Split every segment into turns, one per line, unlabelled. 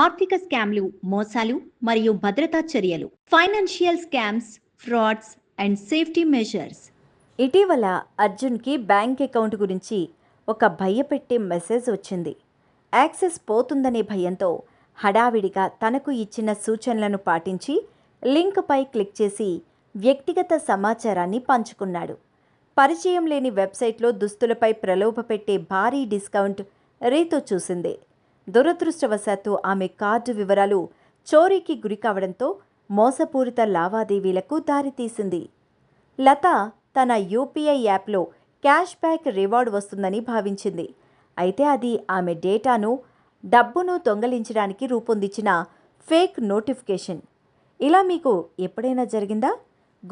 ఆర్థిక స్కామ్లు మోసాలు మరియు భద్రతా చర్యలు. Financial scams frauds and safety measures
ఇటీవల అర్జున్కి బ్యాంక్ అకౌంట్ గురించి ఒక భయపెట్టే మెసేజ్ వచ్చింది. యాక్సెస్ పోతుందనే భయంతో హడావిడిగా తనకు ఇచ్చిన సూచనలను పాటించి లింక్పై క్లిక్ చేసి వ్యక్తిగత సమాచారాన్ని పంచుకున్నాడు. పరిచయం లేని వెబ్సైట్లో దుస్తులపై ప్రలోభపెట్టే భారీ డిస్కౌంట్ రీతు చూసింది. దురదృష్టవశాత్తు ఆమె కార్డు వివరాలు చోరీకి గురి కావడంతో మోసపూరిత లావాదేవీలకు దారితీసింది. లత తన యూపీఐ యాప్లో క్యాష్ బ్యాక్ రివార్డ్ వస్తుందని భావించింది. అయితే అది ఆమె డేటాను డబ్బును దొంగలించడానికి రూపొందించిన ఫేక్ నోటిఫికేషన్. ఇలా మీకు ఎప్పుడైనా జరిగిందా?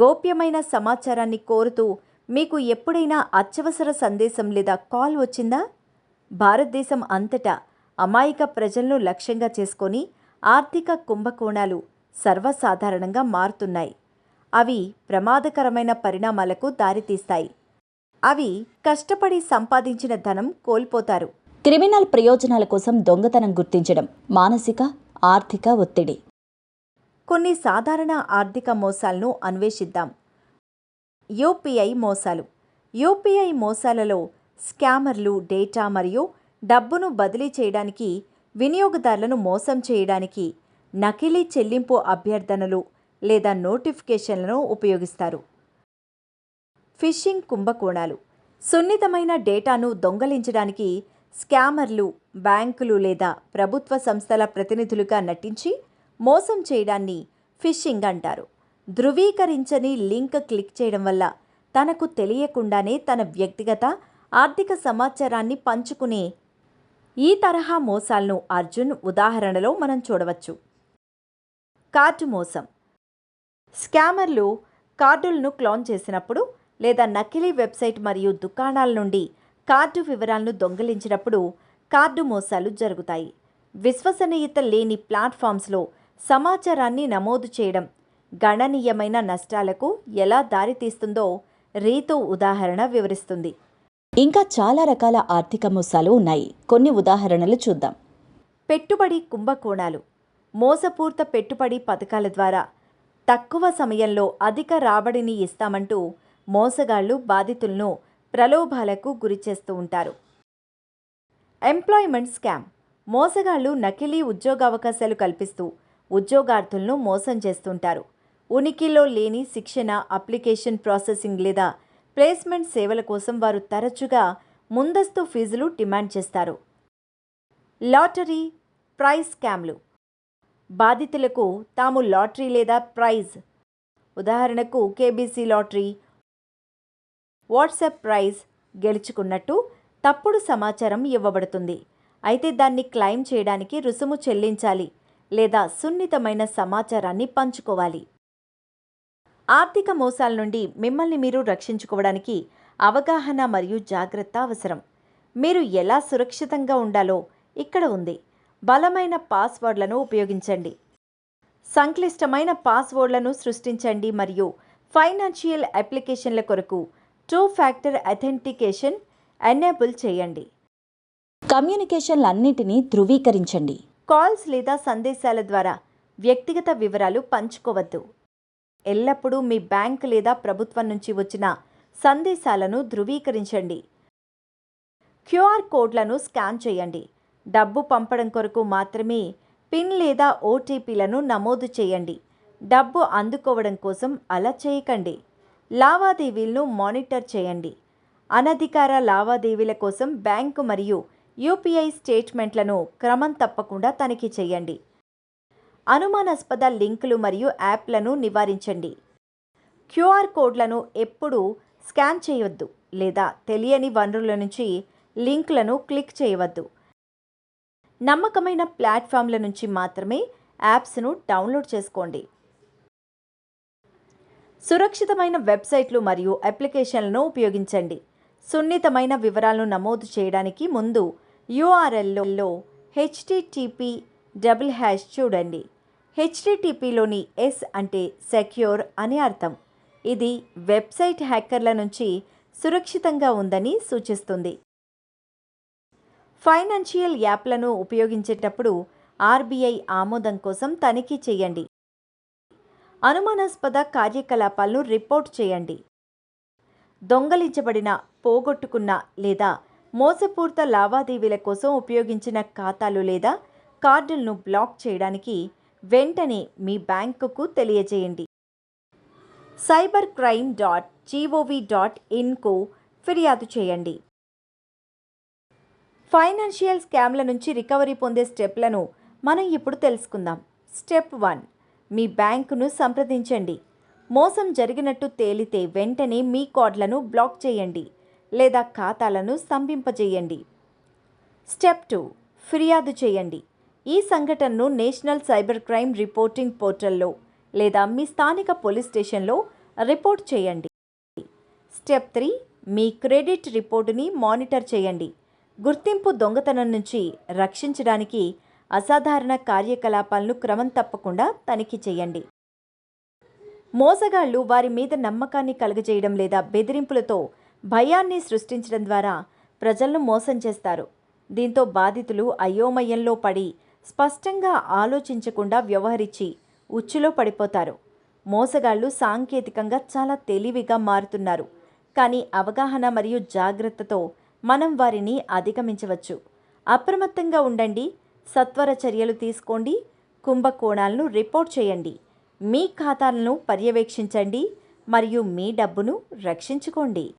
గోప్యమైన సమాచారాన్ని కోరుతూ మీకు ఎప్పుడైనా అత్యవసర సందేశం లేదా కాల్ వచ్చిందా? భారతదేశం అంతటా అమాయక ప్రజలను లక్ష్యంగా చేసుకొని ఆర్థిక కుంభకోణాలు సర్వసాధారణంగా మారుతున్నాయి. అవి ప్రమాదకరమైన పరిణామాలకు దారితీస్తాయి. అవి కష్టపడి సంపాదించిన ధనం కోల్పోతారు.
క్రిమినల్ ప్రయోజనాల కోసం దొంగతనం గుర్తించడం మానసిక ఆర్థిక ఒత్తిడి.
కొన్ని సాధారణ ఆర్థిక మోసాలను అన్వేషిద్దాం. యూపీఐ మోసాలు. యూపీఐ మోసాలలో స్కామర్లు డేటా మరియు డబ్బును బదిలీ చేయడానికి వినియోగదారులను మోసం చేయడానికి నకిలీ చెల్లింపు అభ్యర్థనలు లేదా నోటిఫికేషన్లను ఉపయోగిస్తారు. ఫిషింగ్ కుంభకోణాలు. సున్నితమైన డేటాను దొంగలించడానికి స్కామర్లు బ్యాంకులు లేదా ప్రభుత్వ సంస్థల ప్రతినిధులుగా నటించి మోసం చేయడాన్ని ఫిషింగ్ అంటారు. ధృవీకరించని లింక్ క్లిక్ చేయడం వల్ల తనకు తెలియకుండానే తన వ్యక్తిగత ఆర్థిక సమాచారాన్ని పంచుకునే ఈ తరహా మోసాలను అర్జున్ ఉదాహరణలో మనం చూడవచ్చు. కార్డు మోసం. స్కామర్లు కార్డులను క్లోన్ చేసినప్పుడు లేదా నకిలీ వెబ్సైట్ మరియు దుకాణాల నుండి కార్డు వివరాలను దొంగిలించినప్పుడు కార్డు మోసాలు జరుగుతాయి. విశ్వసనీయత లేని ప్లాట్ఫామ్స్లో సమాచారాన్ని నమోదు చేయడం గణనీయమైన నష్టాలకు ఎలా దారితీస్తుందో రీతు ఉదాహరణ వివరిస్తుంది.
ఇంకా చాలా రకాల ఆర్థిక మోసాలు ఉన్నాయి. కొన్ని ఉదాహరణలు చూద్దాం.
పెట్టుబడి కుంభకోణాలు. మోసపూర్త పెట్టుబడి పథకాల ద్వారా తక్కువ సమయంలో అధిక రాబడిని ఇస్తామంటూ మోసగాళ్ళు బాధితులను ప్రలోభాలకు గురిచేస్తూ ఉంటారు. Employment scam. మోసగాళ్ళు నకిలీ ఉద్యోగావకాశాలు కల్పిస్తూ ఉద్యోగార్థులను మోసం చేస్తుంటారు. ఉనికిలో లేని శిక్షణ అప్లికేషన్ ప్రాసెసింగ్ లేదా ప్లేస్మెంట్ సేవల కోసం వారు తరచుగా ముందస్తు ఫీజులు డిమాండ్ చేస్తారు. లాటరీ ప్రైజ్ స్కామ్లు. బాధితులకు తాము లాటరీ లేదా ప్రైజ్. ఉదాహరణకు కేబీసీ లాటరీ వాట్సాప్ ప్రైజ్ గెలుచుకున్నట్టు తప్పుడు సమాచారం ఇవ్వబడుతుంది. అయితే దాన్ని క్లెయిమ్ చేయడానికి రుసుము చెల్లించాలి లేదా సున్నితమైన సమాచారాన్ని పంచుకోవాలి. ఆర్థిక మోసాల నుండి మిమ్మల్ని మీరు రక్షించుకోవడానికి అవగాహన మరియు జాగ్రత్త అవసరం. మీరు ఎలా సురక్షితంగా ఉండాలో ఇక్కడ ఉంది. బలమైన పాస్వర్డ్లను ఉపయోగించండి. సంక్లిష్టమైన పాస్వర్డ్లను సృష్టించండి మరియు ఫైనాన్షియల్ అప్లికేషన్ల కొరకు టూ ఫ్యాక్టర్ అథెంటికేషన్ ఎనేబుల్ చేయండి.
కమ్యూనికేషన్లన్నిటినీ ధృవీకరించండి.
కాల్స్ లేదా సందేశాల ద్వారా వ్యక్తిగత వివరాలు పంచుకోవద్దు. ఎల్లప్పుడూ మీ బ్యాంక్ లేదా ప్రభుత్వం నుంచి వచ్చిన సందేశాలను ధృవీకరించండి. క్యూఆర్ కోడ్లను స్కాన్ చేయండి. డబ్బు పంపడం కొరకు మాత్రమే పిన్ లేదా ఓటీపీలను నమోదు చేయండి. డబ్బు అందుకోవడం కోసం అలా చేయకండి. లావాదేవీలను మానిటర్ చేయండి. అనధికార లావాదేవీల కోసం బ్యాంకు మరియు యూపీఐ స్టేట్మెంట్లను క్రమం తప్పకుండా తనిఖీ చేయండి. అనుమానాస్పద లింకులు మరియు యాప్లను నివారించండి. క్యూఆర్ కోడ్లను ఎప్పుడూ స్కాన్ చేయవద్దు లేదా తెలియని వనరుల నుంచి లింక్లను క్లిక్ చేయవద్దు. నమ్మకమైన ప్లాట్ఫామ్ల నుంచి మాత్రమే యాప్స్ను డౌన్లోడ్ చేసుకోండి. సురక్షితమైన వెబ్సైట్లు మరియు అప్లికేషన్లను ఉపయోగించండి. సున్నితమైన వివరాలను నమోదు చేయడానికి ముందు యూఆర్ఎల్లో హెచ్టిటిపి డబుల్ హ్యాష్ చూడండి. హెచ్డిటిపిలోని ఎస్ అంటే సెక్యూర్ అని అర్థం. ఇది వెబ్సైట్ హ్యాకర్ల నుంచి సురక్షితంగా ఉందని సూచిస్తుంది. ఫైనాన్షియల్ యాప్లను ఉపయోగించేటప్పుడు ఆర్బీఐ ఆమోదం కోసం తనిఖీ చేయండి. అనుమానాస్పద కార్యకలాపాలను రిపోర్ట్ చేయండి. దొంగలించబడిన పోగొట్టుకున్న లేదా మోసపూరిత లావాదేవీల కోసం ఉపయోగించిన ఖాతాలు లేదా కార్డులను బ్లాక్ చేయడానికి వెంటనే మీ బ్యాంకుకు తెలియజేయండి. Cyber crime dot G O V dot ఇన్కు ఫిర్యాదు చేయండి. ఫైనాన్షియల్ స్కామ్ల నుంచి రికవరీ పొందే స్టెప్లను మనం ఇప్పుడు తెలుసుకుందాం. స్టెప్ వన్ మీ బ్యాంకును సంప్రదించండి. మోసం జరిగినట్టు తేలితే వెంటనే మీ కార్డులను బ్లాక్ చేయండి లేదా ఖాతాలను స్తంభింపజేయండి. స్టెప్ టూ ఫిర్యాదు చేయండి. ఈ సంఘటనను నేషనల్ సైబర్ క్రైమ్ రిపోర్టింగ్ పోర్టల్లో లేదా మీ స్థానిక పోలీస్ స్టేషన్లో రిపోర్ట్ చేయండి. స్టెప్ త్రీ మీ క్రెడిట్ రిపోర్టుని మానిటర్ చేయండి. గుర్తింపు దొంగతనం నుంచి రక్షించడానికి అసాధారణ కార్యకలాపాలను క్రమం తప్పకుండా తనిఖీ చేయండి. మోసగాళ్ళు వారి మీద నమ్మకాన్ని కలుగజేయడం లేదా బెదిరింపులతో భయాన్ని సృష్టించడం ద్వారా ప్రజలను మోసం చేస్తారు. దీంతో బాధితులు అయోమయంలో పడి స్పష్టంగా ఆలోచించకుండా వ్యవహరించి ఉచ్చులో పడిపోతారు. మోసగాళ్ళు సాంకేతికంగా చాలా తెలివిగా మారుతున్నారు. కానీ అవగాహన మరియు జాగ్రత్తతో మనం వారిని అధిగమించవచ్చు. అప్రమత్తంగా ఉండండి సత్వర చర్యలు తీసుకోండి కుంభకోణాలను రిపోర్ట్ చేయండి. మీ ఖాతాలను పర్యవేక్షించండి మరియు మీ డబ్బును రక్షించుకోండి.